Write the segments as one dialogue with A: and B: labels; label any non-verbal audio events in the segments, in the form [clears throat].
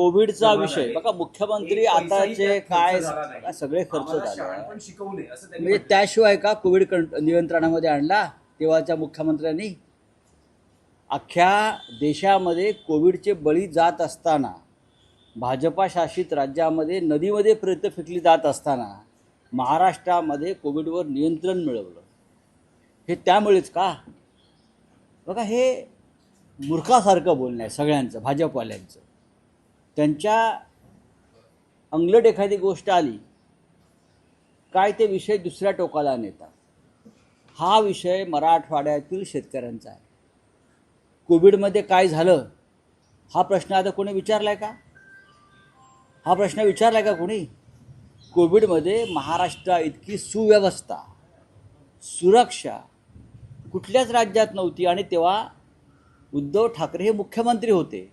A: कोविडचा विषय. बघा मुख्यमंत्री आताचे काय सगळे खर्च झाले. म्हणजे. त्याशिवाय का कोविड कंट नियंत्रणामध्ये आणला? तेव्हाच्या मुख्यमंत्र्यांनी अख्ख्या देशामध्ये कोविडचे बळी जात असताना भाजपा शासित राज्यामध्ये नदीमध्ये प्रेत फेकली जात असताना महाराष्ट्रामध्ये कोविडवर नियंत्रण मिळवलं. हे त्यामुळेच का? बघा हे मूर्खासारखं बोलणं आहे सगळ्यांचं भाजपवाल्यांचं. त्यांच्या अंगलट एखादी गोष्ट आली काय ते विषय दुसऱ्या टोकाला नेतात हा विषय मराठवाड्यातील शेतकऱ्यांचा आहे. कोविडमध्ये काय झालं हा प्रश्न आता कोणी विचारलाय का? हा प्रश्न विचारलाय का कोणी? कोविडमध्ये महाराष्ट्रा इतकी सुव्यवस्था सुरक्षा कुठल्याच राज्यात नव्हती आणि तेव्हा उद्धव ठाकरे हे मुख्यमंत्री होते.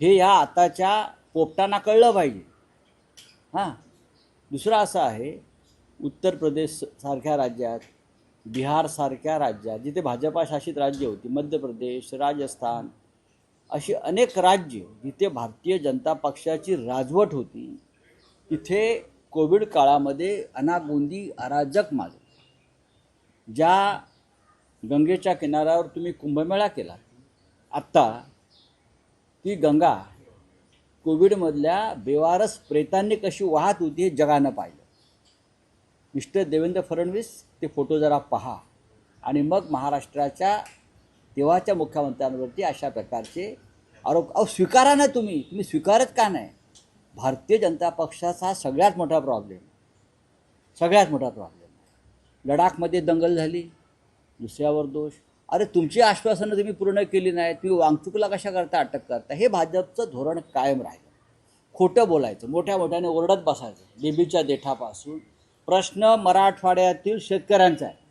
A: हे या आताच्या पोपटांना कळलं पाहिजे. हां. दुसरं असं आहे उत्तर प्रदेश सारख्या राज्यात बिहारसारख्या राज्यात जिथे भाजपा शासित राज्य होती मध्य प्रदेश राजस्थान अशी अनेक राज्य जिथे भारतीय जनता पक्षाची राजवट होती तिथे कोविड काळामध्ये अनागोंदी अराजक माजली. ज्या गंगेच्या किनाऱ्यावर तुम्ही कुंभमेळा केला आत्ता ती गंगा कोविडमधल्या बेवारस प्रेतांनी कशी वाहत होती हे जगानं पाहिलं. मिस्टर देवेंद्र फडणवीस ते फोटो जरा पहा. आणि मग महाराष्ट्राच्या तेव्हाच्या मुख्यमंत्र्यांवरती अशा प्रकारचे आरोप. अहो स्वीकारा ना तुम्ही. तुम्ही स्वीकारत का नाही? भारतीय जनता पक्षाचा हा सगळ्यात मोठा प्रॉब्लेम सगळ्यात मोठा प्रॉब्लेम लडाखमध्ये दंगल झाली. दुसऱ्यावर दोष. अरे तुमची आश्वासनं तुम्ही पूर्ण केली नाही तुम्ही वांगचुकला कशा करता अटक करता? हे भाजपचं धोरण कायम राहिलं. खोटं बोलायचं मोठ्या मोठ्याने ओरडत बसायचं. बेबीच्या देठापासून. प्रश्न मराठवाड्यातील शेतकऱ्यांचा आहे.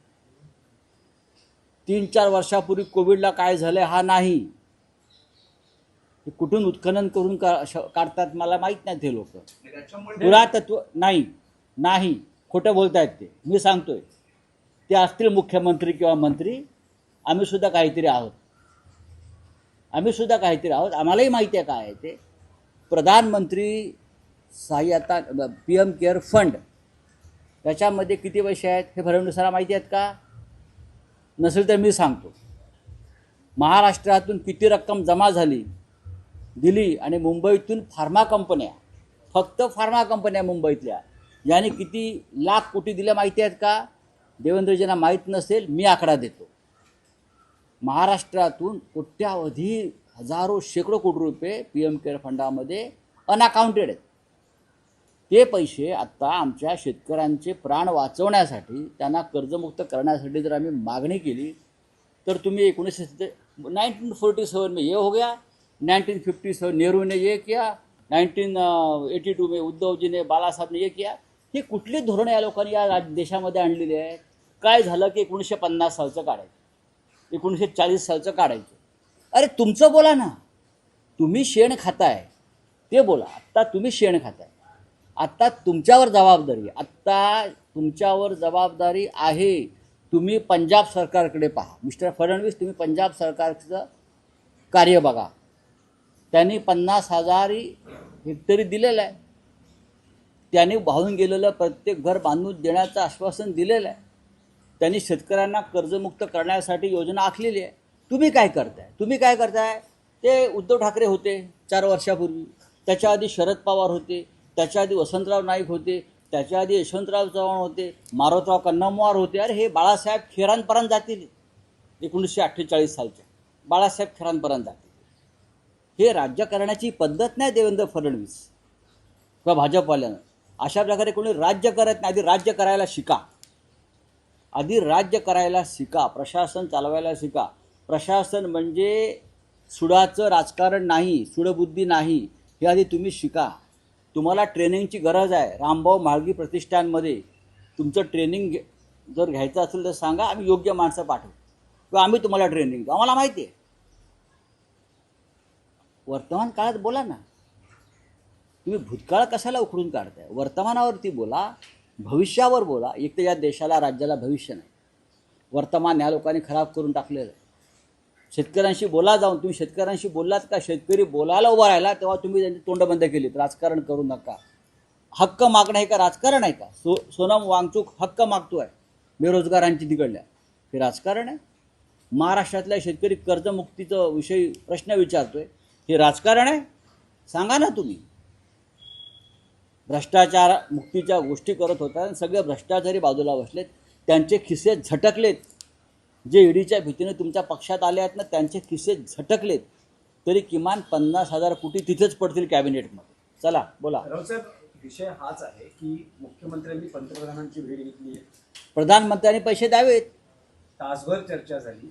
A: तीन चार वर्षापूर्वी कोविडला काय झालं हा नाही. हे कुठून उत्खनन करून काढतात मला माहीत नाही ते लोक. पुरातत्व नाही नाही. खोटं बोलतायत ते. मी सांगतोय. ते असतील मुख्यमंत्री किंवा मंत्री. आम्ही सुद्धा काहीतरी आहोत. आम्ही सुद्धा काहीतरी आहोत. आम्हालाही माहिती आहे काय आहे ते. प्रधानमंत्री सहाय्यता पी एम केअर फंड त्याच्यामध्ये किती पैसे आहेत हे फडणवीसाला माहिती आहेत का? नसेल तर मी सांगतो. महाराष्ट्रातून किती रक्कम जमा झाली दिली आणि मुंबईतून फार्मा कंपन्या फक्त फार्मा कंपन्या मुंबईतल्या याने किती लाख कोटी दिल्या माहिती आहेत का? देवेंद्रजींना माहीत नसेल मी आकडा देतो. महाराष्ट्रातून कोट्यावधी हजारो शेकडो कोटी रुपये पी एम केअर फंडामध्ये अनअकाउंटेड आहेत. ते पैसे आत्ता आमच्या शेतकऱ्यांचे प्राण वाचवण्यासाठी त्यांना कर्जमुक्त करण्यासाठी जर आम्ही मागणी केली तर तुम्ही एकोणीसशे सत्ते नाइनटीन फोर्टी सेवन में ये हो गया नाइनटीन फिफ्टी सेवन नेहरू ने ये किया नाइनटीन एटी टू में उद्धव जी ने ये किया. ही कुठली धोरणं या लोकांनी या देशामध्ये आणलेली आहेत? काय झालं की एकोणीसशे पन्नास सालचं काढायचं एकोणीसशे चाळीस सालचं काढायचं. अरे तुमचं बोला ना. तुम्ही शेण खाताय ते बोला. आत्ता तुम्ही शेण खाताय. आत्ता तुमच्यावर जबाबदारी आत्ता तुमच्यावर जबाबदारी आहे. तुम्ही पंजाब सरकारकडे पहा. मिस्टर फडणवीस तुम्ही पंजाब सरकारचं कार्य बघा. त्यांनी पन्नास हजारी हेक्टरी दिलेलं आहे. त्याने वाहून गेलेलं प्रत्येक घर बांधून देण्याचं आश्वासन दिलेलं आहे. त्यांनी शेतकऱ्यांना कर्जमुक्त करण्यासाठी योजना आखलेली आहे. तुम्ही काय करताय? तुम्ही काय करताय? ते उद्धव ठाकरे होते चार वर्षापूर्वी. त्याच्या आधी शरद पवार होते. त्याच्या आधी वसंतराव नाईक होते. त्याच्या आधी यशवंतराव चव्हाण होते. मारोतराव कन्नमवार होते. अरे हे बाळासाहेब खेरांपर्यंत जातील. एकोणीसशे अठ्ठेचाळीस सालच्या. बाळासाहेब खेरांपर्यंत जातील. हे राज्य करण्याची पद्धत नाही देवेंद्र फडणवीस. किंवा भाजपवाल्यानं. अशा प्रकारे कोणी राज्य करत नाही. आधी राज्य करायला शिका. आधी राज्य करायला शिका प्रशासन चालवायला शिका. प्रशासन म्हणजे सुडाचं राजकारण नाही सुडबुद्धी नाही हे आधी तुम्ही शिका. तुम्हाला ट्रेनिंगची गरज आहे. रामभाऊ म्हाळगी प्रतिष्ठानमध्ये तुमचं ट्रेनिंग घे जर घ्यायचं असेल तर सांगा आम्ही योग्य माणसं पाठवू. किंवा आम्ही तुम्हाला ट्रेनिंग देऊ. आम्हाला माहिती आहे. वर्तमान काळात बोला ना. तुम्ही भूतकाळ कशाला उखडून काढताय? वर्तमानावरती बोला. भविष्यावर बोला. एक तर या देशाला राज्याला भविष्य नाही. वर्तमान ह्या लोकांनी खराब करून टाकलेलं आहे. शेतकऱ्यांशी बोला जाऊन. तुम्ही शेतकऱ्यांशी बोललात का? शेतकरी बोलायला उभा राहिला तेव्हा तुम्ही त्यांची तोंड बंद केलीत राजकारण करू नका. हक्क मागणं हे का? राजकारण आहे का? सो सोनम वांगचूक हक्क मागतो आहे बेरोजगारांची तिकडल्या हे राजकारण आहे. महाराष्ट्रातल्या शेतकरी कर्जमुक्तीचं विषयी प्रश्न विचारतोय. हे राजकारण आहे? सांगा ना तुम्ही. भ्रष्टाचार मुक्तीच्या गोष्टी करत होता आणि सगळे भ्रष्टाचारी बाजूला बसलेत. त्यांचे खिसे झटकलेत. जे ईडीच्या भीतीने तुमच्या पक्षात आले आहेत ना त्यांचे खिसे झटकलेत. तरी किमान पन्नास हजार कोटी तिथेच पडतील कॅबिनेटमध्ये. चला बोला.
B: विषय हाच आहे की मुख्यमंत्र्यांनी पंतप्रधानांची भेट घेतली आहे.
A: प्रधानमंत्र्यांनी पैसे द्यावेत.
B: तासभर चर्चा झाली.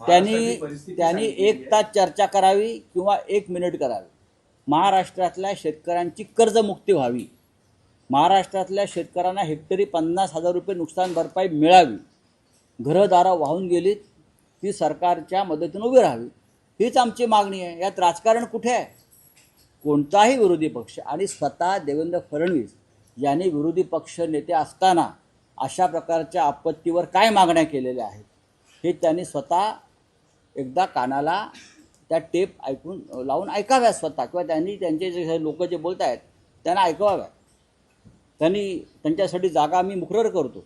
A: त्यांनी त्यांनी एक. तास चर्चा करावी किंवा एक मिनिट करावी. महाराष्ट्रातल्या शेतकऱ्यांची कर्जमुक्ती व्हावी. महाराष्ट्रातल्या शेतकऱ्यांना हेक्टरी पन्नास हजार रुपये नुकसान भरपाई मिळावी. घरंदारं वाहून गेलीत ती सरकारच्या मदतीनं उभी राहावी. हीच आमची मागणी आहे. यात राजकारण कुठे आहे? कोणताही विरोधी पक्ष आणि स्वतः देवेंद्र फडणवीस यांनी विरोधी पक्ष नेते असताना अशा प्रकारच्या आपत्तीवर काय मागण्या केलेल्या आहेत? हे त्यांनी स्वतः एकदा कानाला त्या टेप ऐकून लावून ऐकाव्या स्वतः. किंवा त्यांनी त्यांचे जे लोक जे बोलत आहेत त्यांना ऐकवाव्या त्यांनी त्यांच्यासाठी जागा आम्ही मुकरर करतो.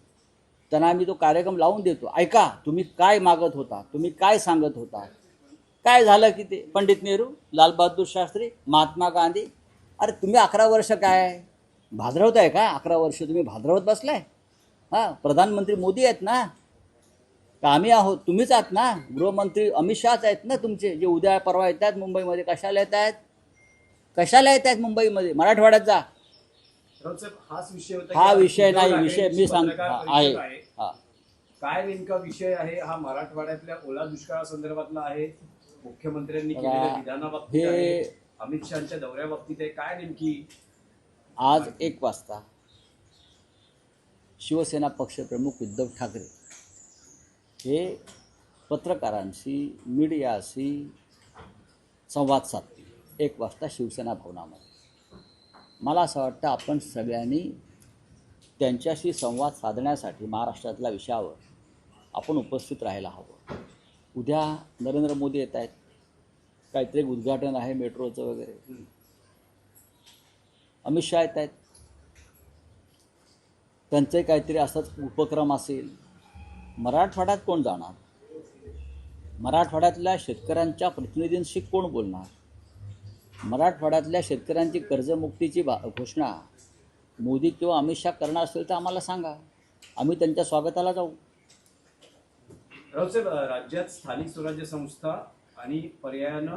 A: त्यांना आम्ही तो कार्यक्रम लावून देतो. ऐका तुम्ही काय मागत होता? तुम्ही काय सांगत होता? काय झालं की ते? पंडित नेहरू लालबहादूर शास्त्री महात्मा गांधी. अरे तुम्ही अकरा वर्ष काय? भाद्रवत आहे का? अकरा वर्ष तुम्ही भाद्रवत बसलाय? हां प्रधानमंत्री मोदी आहेत ना? का आम्ही आहोत. तुम्हीच आहात ना? गृहमंत्री अमित शहाच आहेत ना तुमचे जे उद्या परवा येत आहेत मुंबईमध्ये. कशाला येत आहेत कशाला येत आहेत मुंबईमध्ये? मराठवाड्यात जा. हा विषय नाही विषय मी सांग आहे. हा.
B: काय नेमका विषय आहे? हा मराठवाड्यातल्या ओला दुष्काळासंदर्भातला आहे. मुख्यमंत्र्यांनी केलेल्या विधानाबाबतीत
A: हे-
B: आहे. अमित शहाच्या दौऱ्याबाबतीत आहे. काय नेमकी?
A: आज एक वाजता शिवसेना पक्षप्रमुख उद्धव ठाकरे हे पत्रकारांशी मीडियाशी संवाद साधतील एक वाजता शिवसेना भवनामध्ये. मला असं वाटतं आपण सगळ्यांनी त्यांच्याशी संवाद साधण्यासाठी महाराष्ट्रातल्या विषयावर आपण उपस्थित राहायला हवं. उद्या नरेंद्र मोदी येत आहेत. काहीतरी उद्घाटन आहे मेट्रोचं वगैरे. अमित शहा येत आहेत. त्यांचे काहीतरी असंच उपक्रम असेल. मराठवाड्यात कोण जाणार? मराठवाड्यातल्या शेतकऱ्यांच्या प्रतिनिधींशी कोण बोलणार? मराठवाड्यातल्या शेतकऱ्यांची कर्जमुक्तीची बा घोषणा मोदी किंवा अमित शाह करणार असेल तर आम्हाला सांगा. आम्ही त्यांच्या स्वागताला जाऊ.
B: रावसाहेब राज्यात स्थानिक स्वराज्य संस्था आणि पर्यायानं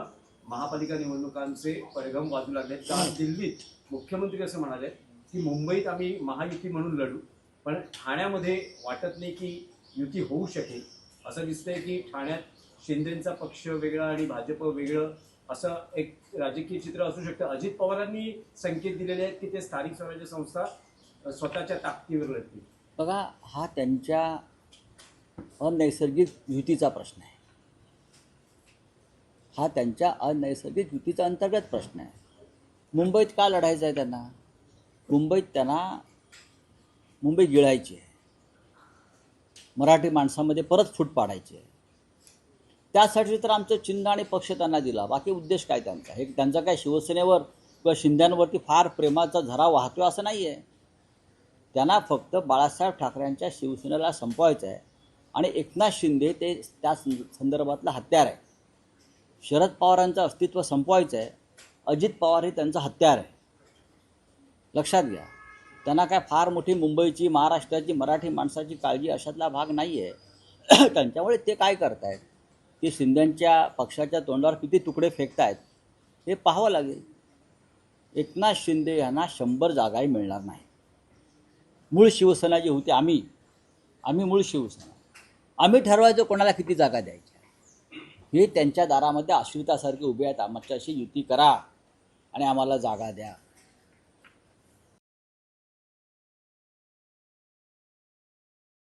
B: महापालिका निवडणुकांचे परिगम वाजू लागले काल दिल्लीत मुख्यमंत्री असं म्हणाले की मुंबईत आम्ही महायुती म्हणून लढू पण ठाण्यामध्ये वाटत नाही की युती होऊ शकेल. असं दिसतंय की ठाण्यात शिंदेचा पक्ष वेगळा आणि भाजप वेगळं असं एक राजकीय चित्र असू शकतं. अजित पवारांनी संकेत दिलेले आहेत की ते स्थानिक स्वराज्य संस्था स्वतःच्या ताकदीवर लढतील.
A: बघा हा त्यांच्या अनैसर्गिक युतीचा प्रश्न आहे. हा त्यांच्या अनैसर्गिक युतीचा अंतर्गत प्रश्न आहे. मुंबईत का लढायचं आहे त्यांना? मुंबईत त्यांना मुंबई गिळायची आहे. मराठी माणसामध्ये परत फूट पाडायची आहे. त्यासाठी तर आमचं चिन्ह आणि पक्ष त्यांना दिला. बाकी उद्देश काय त्यांचा? हे त्यांचा काय शिवसेनेवर किंवा शिंद्यांवरती फार प्रेमाचा झरा वाहतोय असं नाही आहे त्यांना फक्त बाळासाहेब ठाकरेंच्या शिवसेनेला संपवायचं आहे. आणि एकनाथ शिंदे ते त्या सं- संदर्भातलं हत्यार आहे. शरद पवारांचं अस्तित्व संपवायचं आहे. अजित पवार हे त्यांचं हत्यार आहे. लक्षात घ्या. त्यांना काय फार मोठी मुंबईची महाराष्ट्राची मराठी माणसाची काळजी अशातला भाग नाही आहे [clears throat] त्यांच्यामुळे ते काय करतायत? ते शिंद्यांच्या पक्षाच्या तोंडावर किती तुकडे फेकतायत? हे पाहावं लागेल. एकनाथ शिंदे यांना शंभर जागाही मिळणार नाही. मूळ शिवसेना जी होती आम्ही आम्ही मूळ शिवसेना. आम्ही ठरवायचो कोणाला किती जागा द्यायच्या. हे त्यांच्या दारामध्ये आश्रितासारखे उभे आहेत. आमच्याशी युती करा आणि आम्हाला जागा द्या.